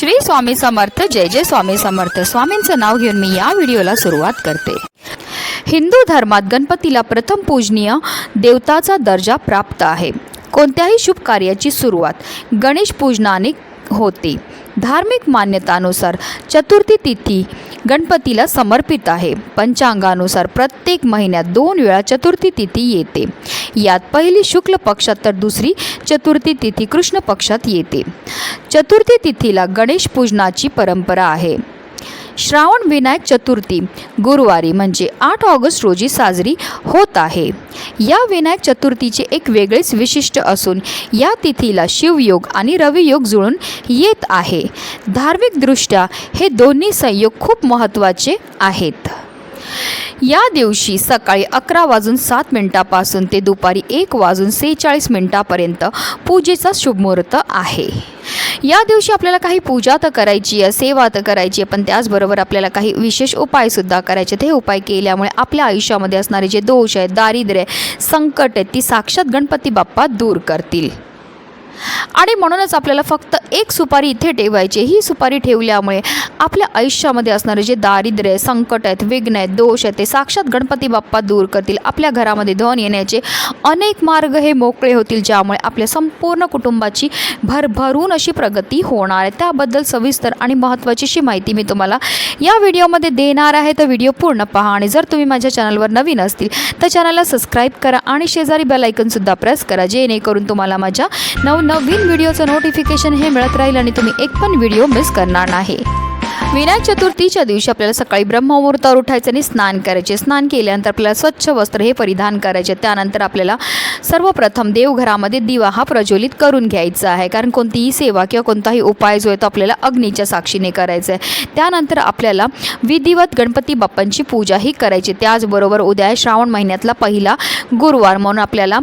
श्री स्वामी समर्थ जय जय स्वामी समर्थ. स्वामींचं नाव घेऊन मी या व्हिडिओला सुरुवात करते. हिंदू धर्मात गणपतीला प्रथम पूजनीय देवताचा दर्जा प्राप्त आहे. कोणत्याही शुभ कार्याची सुरुवात गणेश पूजनाने होते. धार्मिक मान्यतानुसार चतुर्थी तिथी गणपतीला समर्पित आहे. पंचांगानुसार प्रत्येक महिन्यात दोन वेळा चतुर्थी तिथी येते. यात पहिली शुक्ल पक्षात तर दुसरी चतुर्थी तिथी कृष्ण पक्षात येते. चतुर्थी तिथीला गणेश पूजनाची परंपरा आहे. श्रावण विनायक चतुर्थी गुरुवारी म्हणजे आठ ऑगस्ट रोजी साजरी होत आहे. या विनायक चतुर्थीचे एक वेगळेच विशिष्ट असून या तिथीला शिवयोग आणि रवियोग जुळून येत आहे. धार्मिकदृष्ट्या हे दोन्ही संयोग खूप महत्त्वाचे आहेत. या दिवशी सकाळी अकरा वाजून सात मिनिटापासून ते दुपारी एक वाजून सेहेचाळीस मिनिटापर्यंत पूजेचा शुभमुहूर्त आहे. या दिवशी आपल्याला काही पूजा तर करायची आहे सेवा तर करायची आहे पण त्याचबरोबर आपल्याला काही विशेष उपायसुद्धा करायचे आहेत. उपाय केल्यामुळे आपल्या आयुष्यामध्ये असणारे जे दोष आहेत दारिद्र्य आहे, संकट आहेत ती साक्षात गणपती बाप्पा दूर करतील आणि म्हणूनच आपल्याला फक्त एक सुपारी इथे ठेवायची ही सुपारी ठेवल्यामुळे आपल्या आयुष्यामध्ये असणारे जे दारिद्र्य आहे, संकट आहेत विघ्न आहेत दोष आहेत ते साक्षात गणपती बाप्पा दूर करतील. आपल्या घरामध्ये धन येण्याचे अनेक मार्ग हे मोकळे होतील ज्यामुळे आपल्या संपूर्ण कुटुंबाची भरभरून अशी प्रगती होणार आहे. त्याबद्दल सविस्तर आणि महत्त्वाची अशी माहिती मी तुम्हाला या व्हिडिओमध्ये देणार आहे. तर व्हिडिओ पूर्ण पहा आणि जर तुम्ही माझ्या चॅनलवर नवीन असतील तर चॅनलला सबस्क्राईब करा आणि शेजारी बेल आयकनसुद्धा प्रेस करा जेणेकरून तुम्हाला माझ्या नवीन व्हिडिओचं नोटिफिकेशन हे मिळत राहील आणि तुम्ही एक पण व्हिडिओ मिस करणार नाही. विनायक चतुर्थीच्या दिवशी आपल्याला सकाळी ब्रह्ममुहूर्तावर उठायचं आणि स्नान करायचे. स्नान केल्यानंतर आपल्याला स्वच्छ वस्त्र हे परिधान करायचे. त्यानंतर आपल्याला सर्वप्रथम देवघरामध्ये दिवा हा प्रज्वलित करून घ्यायचा आहे. कारण कोणतीही सेवा किंवा कोणताही उपाय जो आहे तो आपल्याला अग्नीच्या साक्षीने करायचा आहे. त्यानंतर आपल्याला विधिवत गणपती बाप्पांची पूजाही करायची. त्याचबरोबर उद्या श्रावण महिन्यातला पहिला गुरुवार. म्हणून आपल्याला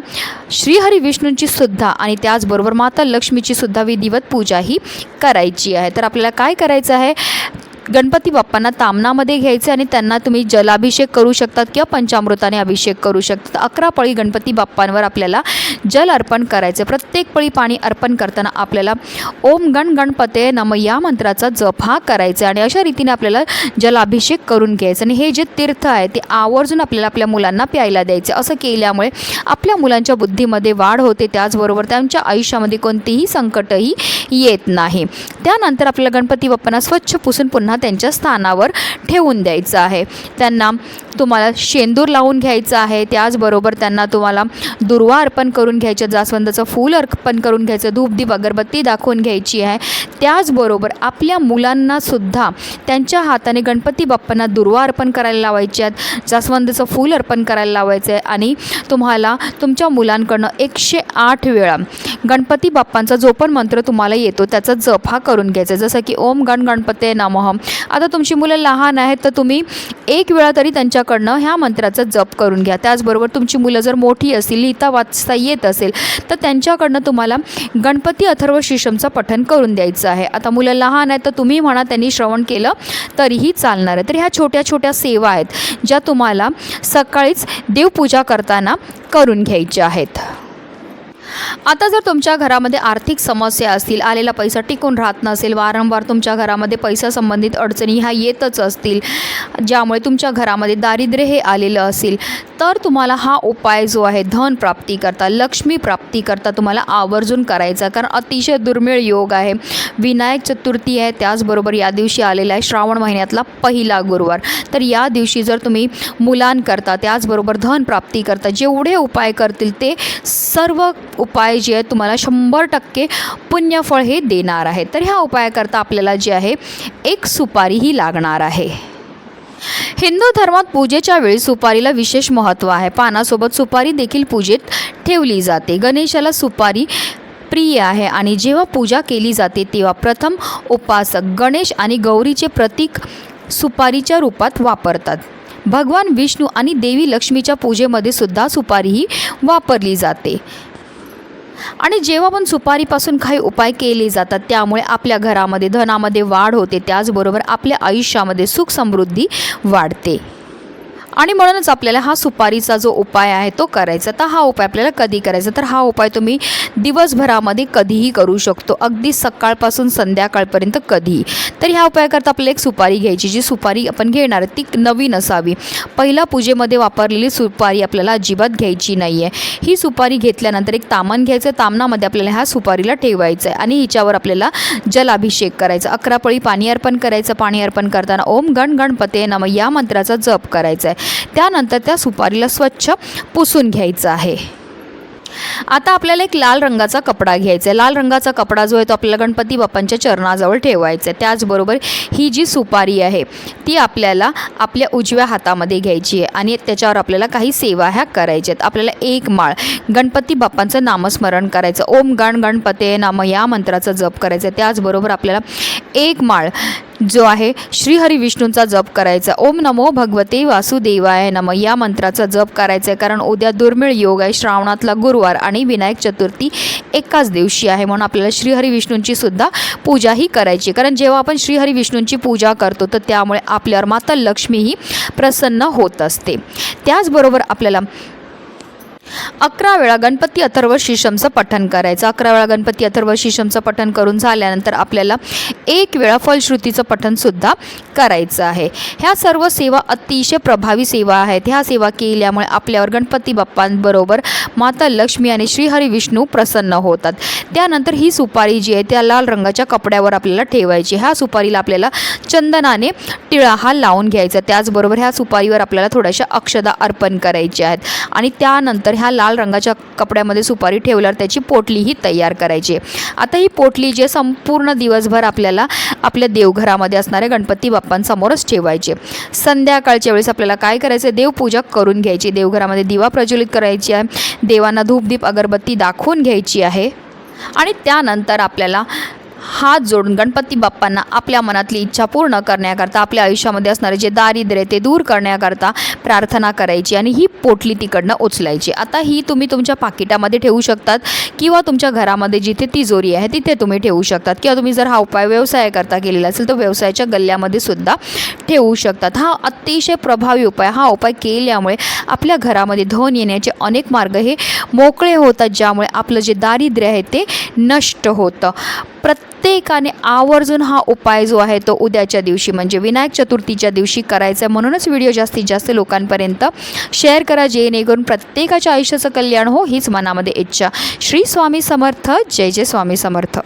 श्रीहरी विष्णूंची सुद्धा आणि त्याचबरोबर माता लक्ष्मीची सुद्धा विधिवत पूजा ही करायची आहे. तर आपल्याला काय करायचं आहे? गणपती बाप्पांना तामनामध्ये घ्यायचे आणि त्यांना तुम्ही जलाभिषेक करू शकतात किंवा पंचामृताने अभिषेक करू शकतात. अकरा पळी गणपती बाप्पांवर आपल्याला जल अर्पण करायचं. प्रत्येक पळी पाणी अर्पण करताना आपल्याला ओम गण गणपते नम या मंत्राचा जप हा करायचा आणि अशा रीतीने आपल्याला जलाभिषेक करून घ्यायचं आणि हे जे तीर्थ आहे ते आवर्जून आपल्याला आपल्या मुलांना प्यायला द्यायचे. असं केल्यामुळे आपल्या मुलांच्या बुद्धीमध्ये वाढ होते. त्याचबरोबर त्यांच्या आयुष्यामध्ये कोणतीही संकटही येत नाही. त्यानंतर आपल्याला गणपती बाप्पांना स्वच्छ पुसून पुन्हा त्यांच्या स्थानावर ठेवून द्यायचं आहे. त्यांना तुम्हाला शेंदूर लावून घ्यायचं आहे. त्याचबरोबर त्यांना तुम्हाला दुर्वा अर्पण करून घ्यायचं जास्वंदाचं फूल अर्पण करून घ्यायचं धूपदीप अगरबत्ती दाखवून घ्यायची आहे. त्याचबरोबर आपल्या मुलांनासुद्धा त्यांच्या हाताने गणपती बाप्पांना दुर्वा अर्पण करायला लावायची आहेत जास्वंदाचं फूल अर्पण करायला लावायचं आहे आणि तुम्हाला तुमच्या मुलांकडनं एकशे आठ वेळा गणपती बाप्पांचा जो पण मंत्र तुम्हाला येतो त्याचा जप हा करून घ्यायचा. आहे. जसं की ओम गण गणपते नमः. आता तुमची मुलं लहान आहेत तर तुम्ही एक वेळा तरी त्यांच्याकडनं ह्या मंत्राचा जप करून घ्या. त्याचबरोबर तुमची मुलं जर मोठी असतील लिहिता वाचता येत असेल तर त्यांच्याकडनं तुम्हाला गणपती अथर्व शिशमचं पठन करून द्यायचं आहे. आता मुलं लहान आहेत तर तुम्ही म्हणा त्यांनी श्रवण केलं तरीही चालणार आहे. तर ह्या छोट्या छोट्या सेवा आहेत ज्या तुम्हाला सकाळीच देवपूजा करताना करून घ्यायच्या आहेत. आता जर तुमच्या घरामध्ये आर्थिक समस्या असतील आलेला पैसा टिकून राहत नसेल वारंवार तुमच्या घरामध्ये पैसा संबंधित अडचणी ह्या येतच असतील ज्यामुळे तुमच्या घरामध्ये दारिद्र्य हे आलेलं असेल तर तुम्हाला हा उपाय जो आहे धन प्राप्ती करता लक्ष्मी प्राप्ती करता तुम्हाला आवर्जून करायचा कारण अतिशय दुर्मिळ योग आहे. विनायक चतुर्थी आहे त्याचबरोबर या दिवशी आलेला आहे श्रावण महिन्यातला पहिला गुरुवार. तर या दिवशी जर तुम्ही मुलांकरता त्याचबरोबर धन प्राप्ती करता जेवढे उपाय करतील ते सर्व उपाय जे आहेत तुम्हाला शंभर टक्के पुण्यफळ हे देणार आहे. तर ह्या उपायाकरता आपल्याला जे आहे एक सुपारी ही लागणार आहे. हिंदू धर्मात पूजेच्या वेळी सुपारीला विशेष महत्त्व आहे. पानासोबत सुपारी देखील पूजेत ठेवली जाते. गणेशाला सुपारी प्रिय आहे आणि जेव्हा पूजा केली जाते तेव्हा प्रथम उपासक गणेश आणि गौरीचे प्रतीक सुपारीच्या रूपात वापरतात. भगवान विष्णू आणि देवी लक्ष्मीच्या पूजेमध्ये सुद्धा सुपारी ही वापरली जाते. आणि जेव्हा पण सुपारीपासून काही उपाय केले जातात त्यामुळे आपल्या घरामध्ये धनामध्ये वाढ होते. त्याचबरोबर आपल्या आयुष्यामध्ये सुख समृद्धी वाढते. आणि म्हणूनच आपल्याला हा सुपारीचा जो उपाय आहे तो करायचा. तर हा उपाय आपल्याला कधी करायचा? तर हा उपाय तुम्ही दिवसभरामध्ये कधीही करू शकतो. अगदी सकाळपासून संध्याकाळपर्यंत कधीही. तर ह्या उपायाकरता आपल्याला एक सुपारी घ्यायची जी सुपारी आपण घेणार ती नवीन असावी. पहिला पूजेमध्ये वापरलेली सुपारी आपल्याला अजिबात घ्यायची नाही आहे ही सुपारी घेतल्यानंतर एक तामण घ्यायचं तामणामध्ये आपल्याला ह्या सुपारीला ठेवायचं आहे आणि हिच्यावर आपल्याला जलाभिषेक करायचा. अकरा पळी पाणी अर्पण करायचं पाणी अर्पण करताना ओम गण गणपते नम या मंत्राचा जप करायचा आहे त्यानंतर त्या सुपारीला स्वच्छ पुसून घ्यायचं आहे. आता आपल्याला एक लाल रंगाचा कपडा घ्यायचा आहे. लाल रंगाचा कपडा जो आहे तो आपल्याला गणपती बाप्पांच्या चरणाजवळ ठेवायचा आहे. त्याचबरोबर ही जी सुपारी आहे ती आपल्याला आपल्या उजव्या हातामध्ये घ्यायची आहे आणि त्याच्यावर आपल्याला काही सेवा ह्या करायच्या आहेत. आपल्याला एक माळ गणपती बाप्पांचं नामस्मरण करायचं. ओम गण गणपते नाम या मंत्राचा जप करायचा आहे. त्याचबरोबर आपल्याला एक माळ जो आहे श्रीहरी विष्णूंचा जप करायचा. ओम नमो भगवते वासुदेवाय नम. या मंत्राचा जप करायचा आहे कारण उद्या दुर्मिळ योग आहे. श्रावणातला गुरुवार आणि विनायक चतुर्थी एकाच दिवशी आहे म्हणून आपल्याला श्रीहरी विष्णूंची सुद्धा पूजाही करायची कारण जेव्हा आपण श्रीहरी विष्णूंची पूजा करतो तर त्यामुळे आपल्यावर माता लक्ष्मी ही प्रसन्न होत असते. त्याचबरोबर आपल्याला अकरा वेळा गणपती अथर्व शीशमचं पठण करायचं. अकरा वेळा गणपती अथर्व शीशमचं पठण करून झाल्यानंतर आपल्याला एक वेळा फलश्रुतीचं पठणसुद्धा करायचं आहे. ह्या सर्व सेवा अतिशय प्रभावी सेवा आहेत. ह्या सेवा केल्यामुळे आपल्यावर गणपती बाप्पांबरोबर माता लक्ष्मी आणि श्रीहरी विष्णू प्रसन्न होतात. त्यानंतर ही सुपारी जी आहे त्या लाल रंगाच्या कपड्यावर आपल्याला ठेवायची. ह्या सुपारीला आपल्याला चंदनाने टिळा हा लावून घ्यायचा. त्याचबरोबर ह्या सुपारीवर आपल्याला थोड्याशा अक्षदा अर्पण करायच्या आहेत. आणि त्यानंतर ह्या लाल रंगाच्या कपड्यामध्ये सुपारी ठेवल्यावर त्याची पोटलीही तयार करायची आता ही पोटली जे संपूर्ण दिवसभर आपल्याला आपल्या देवघरामध्ये असणाऱ्या गणपती बाप्पांसमोरच ठेवायचे संध्याकाळच्या वेळेस आपल्याला काय करायचं देवपूजा करून घ्यायची. देवघरामध्ये दिवा प्रज्वलित करायची आहे. देवांना धूपदीप अगरबत्ती दाखवून घ्यायची आहे. आणि त्यानंतर आपल्याला हात जोडून गणपती बाप्पांना आपल्या मनातली इच्छा पूर्ण करण्याकरता आपल्या आयुष्यामध्ये असणारे जे दारिद्र्य आहे ते दूर करण्याकरता प्रार्थना करायची आणि ही पोटली तिकडनं उचलायची. आता ही तुम्ही तुमच्या पाकिटामध्ये ठेवू शकतात किंवा तुमच्या घरामध्ये जिथे तिजोरी आहे तिथे तुम्ही ठेवू शकतात. किंवा तुम्ही जर हा उपाय व्यवसायाकरता केलेला असेल तर व्यवसायाच्या गल्ल्यामध्ये सुद्धा ठेवू शकतात. हा अतिशय प्रभावी उपाय हा उपाय केल्यामुळे आपल्या घरामध्ये धन येण्याचे अनेक मार्ग हे मोकळे होतात ज्यामुळे आपलं जे दारिद्र्य आहे ते नष्ट होतं. प्रत्येकाने आवर्जून हा उपाय जो आहे तो उद्याच्या दिवशी म्हणजे विनायक चतुर्थीच्या दिवशी करायचा आहे. म्हणूनच व्हिडिओ जास्तीत जास्त लोकांपर्यंत शेअर करा जेणेकरून प्रत्येकाच्या आयुष्याचं कल्याण हो हीच मनामध्ये इच्छा. श्री स्वामी समर्थ जय जय स्वामी समर्थ.